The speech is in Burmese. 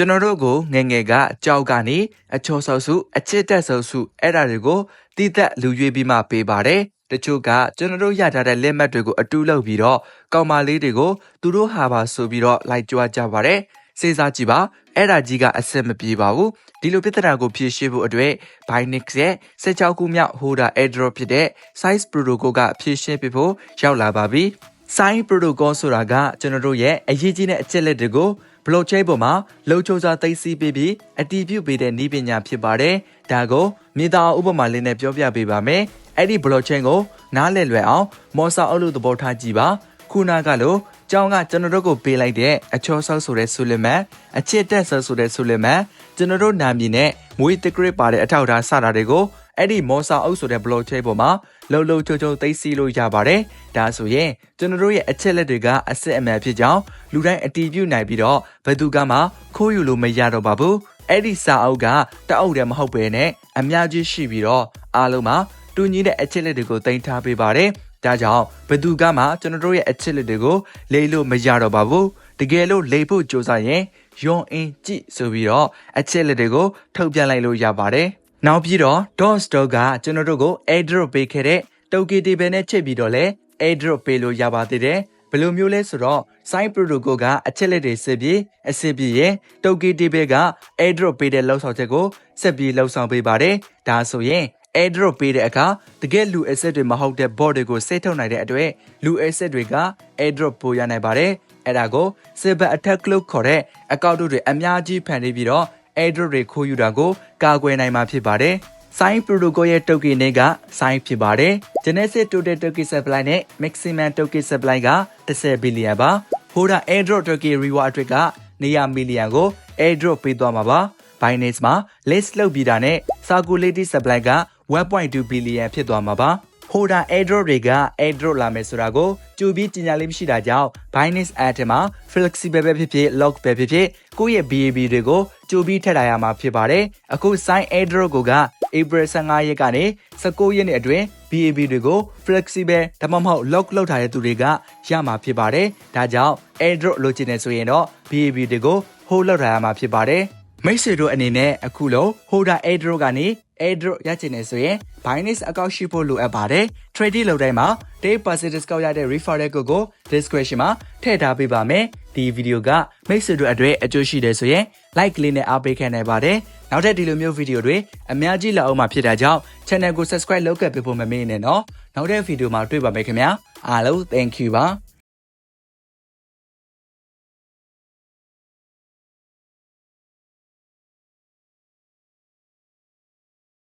ကျွန်တော်တို့ကိုငယ်ငယ်ကကြောက်ကနေအချောဆောက်စုအချစ်တက်ဆောက်စုအဲ့ဒါတွေကိုတည်သက်လူရွေးပြီးမှပေးပါတယ်တချို့ကကျွန်တော်တို့ရထားတဲ့လက်မှတ်တွေကိုအတူလုပ်ပြီးတော့ကောင်မလေးတွေကိုသူတို့ဟာပါဆိုပြီးတော့လိုက်ကြွားကြပါတယ်စေစားကြည့်ပါအဲ့ဒါကြီးကအဆင်မပြေပါဘူးဒီလိုပြဿနာကိုဖြေရှင်းဖို့အတွက် Binix ရဲ့16ခုမြောက် Holder Airdrop ဖြစ်တဲ့ Size Protocol ကဖြေရှင်းပေးဖို့ရောက်လာပါပြီ Size Protocol ဆိုတာကကျွန်တော်တို့ရဲ့အရေးကြီးတဲ့အချက်လက်တွေကို blockchain ပေါ်မှာလုံခြုံစွာသိသိပေးပြီးအတည်ပြုပေးတဲ့နည်းပညာဖြစ်ပါတယ်။ဒါကိုမြေသားဥပမာလေးနဲ့ပြောပြပေးပါမယ်။အဲ့ဒီ blockchain ကိုနားလည်လွယ်အောင်မော်စာအုပ်လို့သဘောထားကြည့်ပါ။ခုနကလို့ကျောင်းကကျွန်တော်တို့ကိုပေးလိုက်တဲ့အချောဆောက်ဆိုတဲ့ဆူလမန်အချစ်တက်ဆောက်ဆိုတဲ့ဆူလမန်ကျွန်တော်တို့နာမည်နဲ့မွေးတဂရစ်ပါတဲ့အထောက်အထားစတာတွေကို အဲ့ဒီမော်စာအုပ်ဆိုတဲ့ blockchain ပေါ်မှာလုံလုံချုံချုံသိသိလို့ရပါတယ်။ဒါဆိုရင်ကျွန်တော်တို့ရဲ့အချက်လက်တွေကအစစ်အမှန်ဖြစ်ကြောင်းလူတိုင်းအတီးပြုတ်နိုင်ပြီးတော့ဘယ်သူကမှခိုးယူလို့မရတော့ပါဘူး။အဲ့ဒီစာအုပ်ကတအုပ်တည်းမဟုတ်ပဲနဲ့အများကြီးရှိပြီးတော့အားလုံးမှာတူညီတဲ့အချက်လက်တွေကိုတင်ထားပေးပါတယ်။ဒါကြောင့်ဘယ်သူကမှကျွန်တော်တို့ရဲ့အချက်လက်တွေကိုလိမ့်လို့မရတော့ပါဘူး။တကယ်လို့လိမ့်ဖို့ကြိုးစားရင်ယွန်အင်းကြည့်ဆိုပြီးတော့အချက်လက်တွေကိုထုတ်ပြန်လိုက်လို့ရပါတယ်။ နောက်ပြီးတော့ dot stock ကကျွန်တော်တို့ကို airdrop ပေးခဲ့တဲ့တုတ်ကီတီဘယ်နဲ့ချိန်ပြီးတော့လဲ airdrop ပေးလို့ရပါသေးတယ်ဘယ်လိုမျိုးလဲဆိုတော့ site protocol ကအချက်လက်တွေစစ်ပြီးအစစ်ပြီးရင်တုတ်ကီတီဘယ်က airdrop ပေးတဲ့လောက်ဆောင်ချက်ကိုဆက်ပြီးလောက်ဆောင်ပေးပါတယ်ဒါဆိုရင် airdrop ပေးတဲ့အခါတကယ်လူ asset တွေမဟုတ်တဲ့ bot တွေကိုစိတ်ထုတ်နိုင်တဲ့အတွက်လူ asset တွေက airdrop ပို့ရနိုင်ပါတယ်အဲ့ဒါကို cyber attack လို့ခေါ်တဲ့အကောင့်တွေအများကြီးဖန်တီးပြီးတော့ airdrop တွေခိုးယူတာကိုကာကွယ်နိုင်မှာဖြစ်ပါတယ်။ Sign Protocol ရဲ့ token တွေက sign ဖြစ်ပါတယ်။ Genesis Total Token Supply နဲ့ Maximum Token Supply က10 billion ပါ။ Hoda Airdrop Token Reward အတွက်က100 million ကို Airdrop ပေးသွားမှာပါ။ Binance မှာ list လုပ်ပြီးတာနဲ့ Circulating Supply က1.2 billion ဖြစ်သွားမှာပါ။ Hoda Airdrop တွေက Airdrop လာမယ်ဆိုတာကိုကြိုပြီးကြီးညာလေးမရှိတာကြောင့် Binance App ထဲမှာ flexible ပဲဖြစ်ဖြစ် lock ပဲဖြစ်ဖြစ်ကိုယ့်ရဲ့ BAB တွေကို ကြိုပြီးထည့်ထားရမှာဖြစ်ပါတယ်။အခု Sign Airdrop ကိုက April 15ရက်ကနေ19ရက်နေ့အတွင်း BAB တွေကို flexible ဒါမှမဟုတ် lock လုပ်ထားတဲ့သူတွေကရမှာဖြစ်ပါတယ်။ဒါကြောင့် Airdrop လိုချင်နေဆိုရင်တော့ BAB တွေကို hold လုပ်ထားရမှာဖြစ်ပါတယ်။မိတ်ဆွေတို့အနေနဲ့အခုလို holder airdrop ကနေ airdrop ရချင်နေဆိုရင် Binance account ရှိဖို့လိုအပ်ပါတယ်။ trading လုပ်တိုင်းမှာ10% discount ရတဲ့ referral code ကို description မှာထည့်ထားပေးပါမယ်။ဒီဗီဒီယိုကမိတ်ဆွေတို့အတွက်အကျိုးရှိတယ်ဆိုရင် like လေးနဲ့အားပေးခံနိုင်ပါတယ်။နောက်ထပ်ဒီလိုမျိုးဗီဒီယိုတွေအများကြီးလာအောင်မှာဖြစ်တာကြောင့် channel ကို subscribe လုပ်ခဲ့ပေးဖို့မမေ့နဲ့နော်။နောက်တဲ့ဗီဒီယိုမှာတွေ့ပါမယ်ခင်ဗျာ။အားလုံး thank you ပါ။